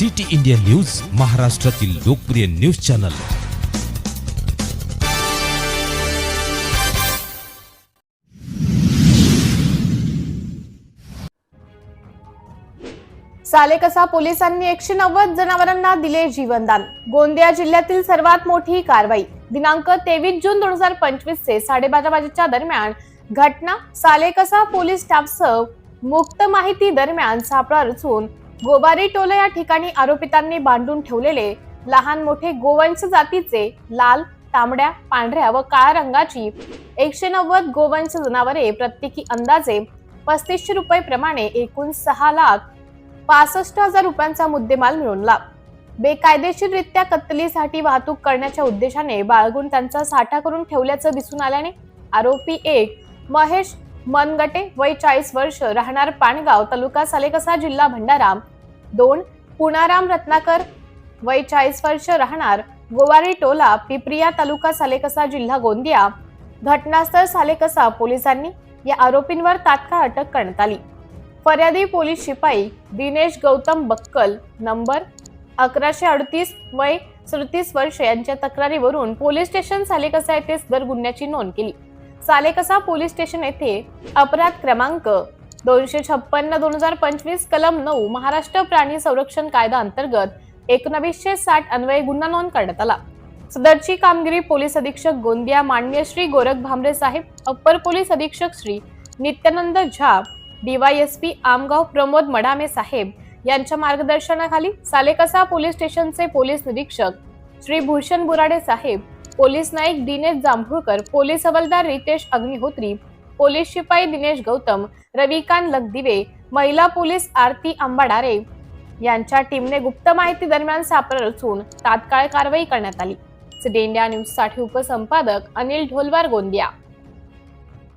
City India news महाराष्ट्रातील लोकप्रिय news channel. Salekasa पोलिसांनी एकशे नव्वद जनावरांना दिले जीवनदान. गोंदिया जिल्ह्यातील सर्वात मोठी कारवाई. दिनांक तेवीस जून दोन हजार पंचवीस ते साडेबारा वाजेच्या दरम्यान घटना सालेकसा पोलीस स्टाफ मुक्त माहिती दरम्यान सापळा रचून गोबारी टोले या ठिकाणी आरोपितांनी बांधून ठेवलेले लहान मोठे गोवंश जातीचे लाल तांबड्या पांढऱ्या व काळ्या रंगाची एकशे नव्वद गोवंश जनावरे प्रत्येकी अंदाजे पस्तीसशे रुपये प्रमाणे एकूण सहा लाख पासष्ट हजार रुपयांचा मुद्देमाल मिळवला बेकायदेशीररित्या कत्तलीसाठी वाहतूक करण्याच्या उद्देशाने बाळगून त्यांचा साठा करून ठेवल्याचं दिसून आल्याने आरोपी एक महेश मनगटे वय चाळीस वर्ष राहणार पाणगाव तालुका सालेकसा जिल्हा भंडारा दोन पुणाराम रत्नाकर वय चाळीस वर्ष राहणार गोवारी टोला पिपरिया तालुका सालेकसा जिल्हा गोंदिया. घटनास्थळ सालेकसा पोलिसांनी या आरोपींवर तात्काळ अटक करण्यात आली. फर्यादी पोलीस शिपाई दिनेश गौतम बक्कल नंबर अकराशे अडतीस वय सदतीस वर्ष यांच्या तक्रारीवरून पोलीस स्टेशन सालेकसा येथे सदर गुन्ह्याची नोंद केली. सालेकसा पोलीस स्टेशन येथे अपराध क्रमांक दोनशे छप्पन्न दोन हजार पंचवीस कलम नऊ महाराष्ट्र प्राणी संरक्षण कायदा अंतर्गत एकोणवीसशे साठ अन्वये गुन्हा नोंद करण्यात आला. सदरची कामगिरी पोलीस अधीक्षक गोंदिया मान्य श्री गोरख भामरे साहेब अप्पर पोलीस अधीक्षक श्री नित्यानंद झा डीवायएसपी आमगाव प्रमोद मडामे साहेब यांच्या मार्गदर्शनाखाली सालेकसा पोलीस स्टेशनचे पोलीस निरीक्षक श्री भूषण बुराडे साहेब पोलीस नाईक दिनेश जांभूळकर पोलीस हवालदार रितेश अग्निहोत्री पोलीस शिपाई दिनेश गौतम रविकांत लगदिवे महिला पोलीस आरती आंबाडारे यांच्या टीमने गुप्त माहिती दरम्यान सापळा रचून तात्काळ कारवाई करण्यात आली. सिटी इंडिया न्यूजसाठी उपसंपादक अनिल ढोलवार गोंदिया.